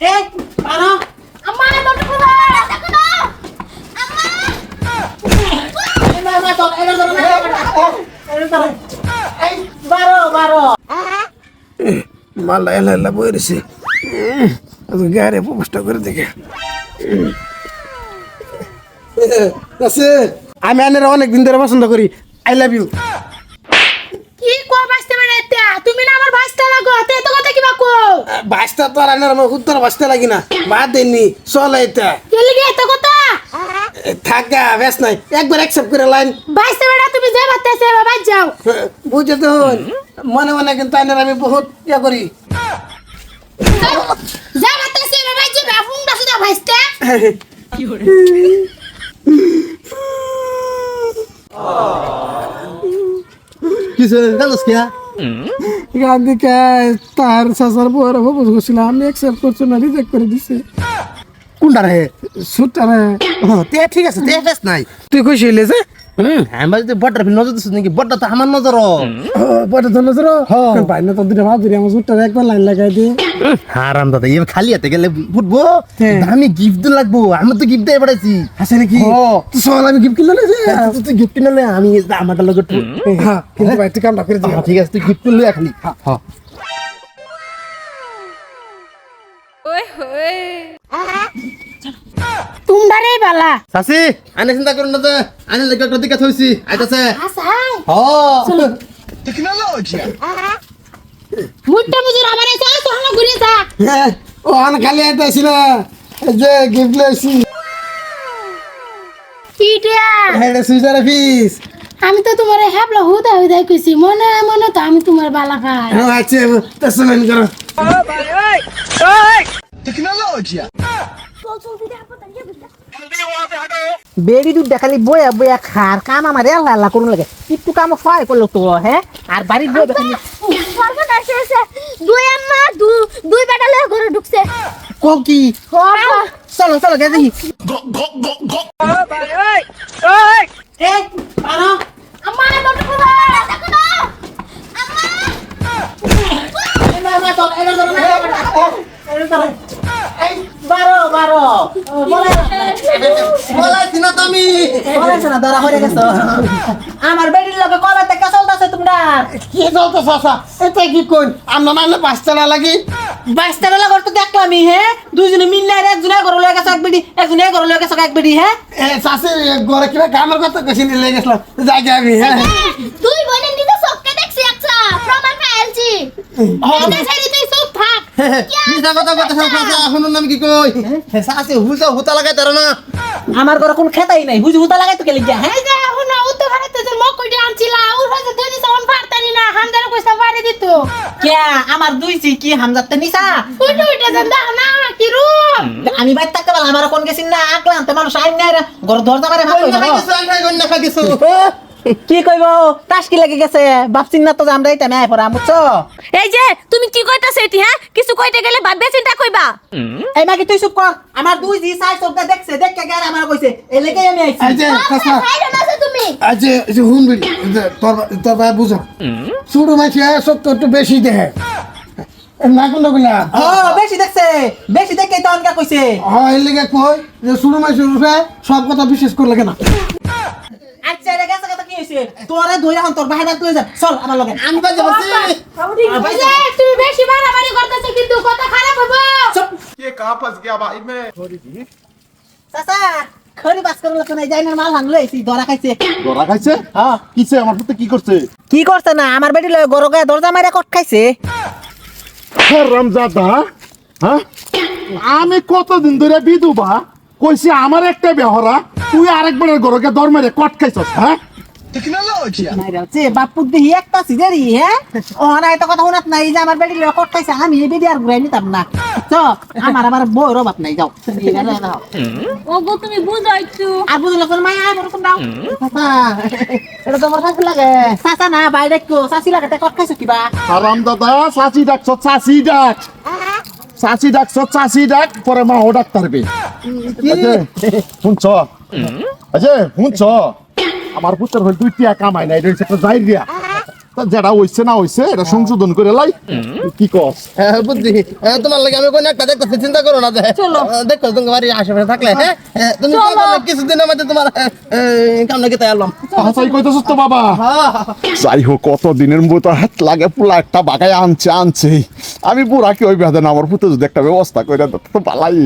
এই পারো। আম্মা দরজা খোলো দরজা খোলো আম্মা এই না না তোর এবার ধরো না এবার ধরো। এই বারো বারো। মালা এলা এলা বই গাড়ি প্রবেশটা করে দেখে। আমি আনের অনেক দিন ধরে পছন্দ করি। আই লাভ ইউ কি কো বাসতে বেড়াইতে তুমি না আমার বাসতে লাগো তে তো কথা কি বাসটা তো আর আনের আমার উত্তর বাসতে লাগি না। বাদ দেননি চলে এটা কে লাগি এত কথা? থাকা বেশ নাই। একবার অ্যাকসেপ্ট করে লাইন বাসতে বেড়া তুমি যে বাতেছে বাবা যাও। বুঝে তো মনে মনে কিন্তু আনের আমি বহুত ইয়ে করি। যা বাতেছে বাবা যাবে। ফুং দাসু দা ভাইস্তে কিছু জানোস কে গান্ধী তার সাসার বউর প্রপোজ করছিল আমি অ্যাকসেপ্ট করছি না রিজেক্ট করে দিছে। কোনটা রে? সুটটা রে। তে ঠিক আছে তে বেশ নাই। তুই খুশি হইলে যে? আমার যদি বড়টা নজর দিছিস নাকি? বড়টা তো আমার নজর বটা তো নজর ধরো ভাই না তো দুটো ভাব দিলে আমার সুটটা একবার লাইন লাগাই দিয়ে হারাম দাদা এবার খালি হাতে গেলে ফুটবো। হ্যাঁ। আমি গিফট লাগবো আমি তো গিফট দিয়ে পাঠাইছি আছে নাকি? ও। তুই সকাল আমি গিফট কিনলে যে তুই গিফট কিনলে আমি আমারটা লগে একটু হ্যাঁ কিন্তু ভাই তুই কামটা করে দিও হ্যাঁ, ঠিক আছে তুই গিফট কিনলে খালি হ্যাঁ। তোমরা রে বালা। সাসি আনে চিন্তা করুন না যে আনে লেগে দিকে থইছি। আইতাছে। হ। মুটটা মুজুর আমার এসে তো হানা ঘুরে যা। হ্যাঁ খালি আইতাছি না যে গিফট লইছি কিটা সুইজার পিস আমি তো তোমার হ্যাবলা হুদা হুদা কইছি মনে মনে তো আমি তোমার বালা খাই। হ্যাঁ আচ্ছা তো সুমেন করো। বেড়ি দুধ দেখালি বয়া বয়া খার কাম আমার এল্লা এল্লা করুন লাগে। একটু কাম ফাই করল তো হ্যাঁ? আর বাড়ির বউ দেখালি। দুই আম্মা দু- দুই বেটা লয়ে ঘরে ঢুকছে। কো? কি বাবা, চলো চলো গে দেখি। আম্মা বারো বারো। বলাইছি না তো আমি। না ধরা হয়ে গেছো। আমার বেড়ির লগে কবে থেকে চলতেছে তোমরা? কি চলতে চাচা এটা কি কই? আমরা নাইলে পাঁচটা না লাগি। বাইশটা বেলা করতে দেখলামই হ্যাঁ? দুইজনে মিললে আর একজনে ঘর লয়ে গেছে এক বেডি একজনে ঘর লয়ে গেছে এক বেডি হ্যাঁ? এ চাষে ঘরে কিবা কামের কথা কইছি নিলে গেছিলাম যাই আমি হ্যাঁ। দুই বোনের নিজে চোখকে দেখছি একটা প্রমাণ পাইছি। এটা কথা কথা কি কই? সাসি হুতা লাগাই তার না। আমার ঘরে কোন খেতাই নাই বুঝি হুতা লাগাই তো হ্যাঁ? যে এখন উত্তর ভারতে যে মক কইতে আনছিলা ওর হয়তো দুই দিন সামন পারতানি না হামদারে কইসা বাড়ি দিত। কে আমার দুই চি কি হামজাতে নিসা উইটা উইটা জান দা না কি আমি বাইর থাকতে পারলাম আমার কোন গেছিন না আকলাম তো মানুষ আইন নাই ঘর গন্যা খাইছো কি কইব? টাসকি লাগি গেছে? বাপসিন না তো যে আমরা এটা মেয়ে পড়া বুঝছ? এই যে তুমি কি কইতাছ এটি হ্যাঁ? কিছু কইতে গেলে ভাববে চিন্তা কইবা। এই মাকে তুই চুপ কর। আমার দুই জি সাই চোখটা দেখছে দেখকে গেলে আমার কইছে এই লেগে আমি আইছি। এই যে না তুমি। আজ যে এই যে হুন বিড়ি তোর তোর ভাই বুঝো। ছোট মাছি সত্য একটু বেশি দেহে না কোনটা গুলা ও বেশি দেখছে। বেশি দেখে তো অনকা কইছে। হ্যাঁ এর লেগে কই যে ছোট মাছি রূপে সব কথা বিশ্বাস করলে কেন? আচ্ছা এটা নিয়েছে তোরে ধইরা তোর তুই যা চল আমার লগে। আমি তুমি বেশি করতেছ কিন্তু কথা খারাপ হব। কে কা ভাই মে চাচা খরি বাস করল মাল হাঙ্গলো এসি ধরা খাইছে। খাইছে? হ্যাঁ। কিছে আমার পুতে কি করছে? কি করছে না? আমার বেটি লয় গরগায় দরজা মাইরা কট খাইছে। রামজাদা হ্যাঁ? আমি কতদিন ধরে বিধবা কইছি আমার একটা বেহরা তুই আরেকবারের গরকে দরমারে কট খাইছস হ্যাঁ? বাপু দিহি একটা সিজারি হ্যাঁ? ও না এটা কথা শুনাত নাই যে আমার লয় কট খাইছে আমি এই বেটি আর ঘুরাই নিতাম না। তো আমার আবার বউরও বাপ নাই যাও। ওগো তুমি বুঝো একটু আর বুঝলো কোন মায়া আয় বরকম দাও। এটা তোমার কাছে লাগে। চাচা না বাইরে কেউ চাচি লাগে কট খাইছো কিবা? হারাম দাদা চাচি ডাকছ চাচি ডাক চাচি ডাকছ চাচি ডাক পরে মা ও ডাক পারবে শুনছ? আচ্ছা শুনছ? আমার পুত্র হল দুই টিয়া কামাই নাই এটা হচ্ছে একটা যাই দিয়া তা যেটা হইছে না হইছে এটা সংশোধন করে লাই। কি কস? হ্যাঁ বুঝছি। হ্যাঁ, তোমার লাগে আমি কোন একটা দেখতেছি চিন্তা করো না দেখো তোমার বাড়ির আশেপাশে থাকলে হ্যাঁ? হ্যাঁ, তুমি কি করলে? কিছুদিনের মধ্যে তোমার কামনা কি তাই আলম হাসাই কইতেছিস তো বাবা। যাই হোক কত দিনের মতো হাত লাগে পুলা একটা বাগায় আনছে আনছে। আমি বুড়া কি ওই বেদনা আমার পুতো যদি একটা ব্যবস্থা করে দিত তো পালাই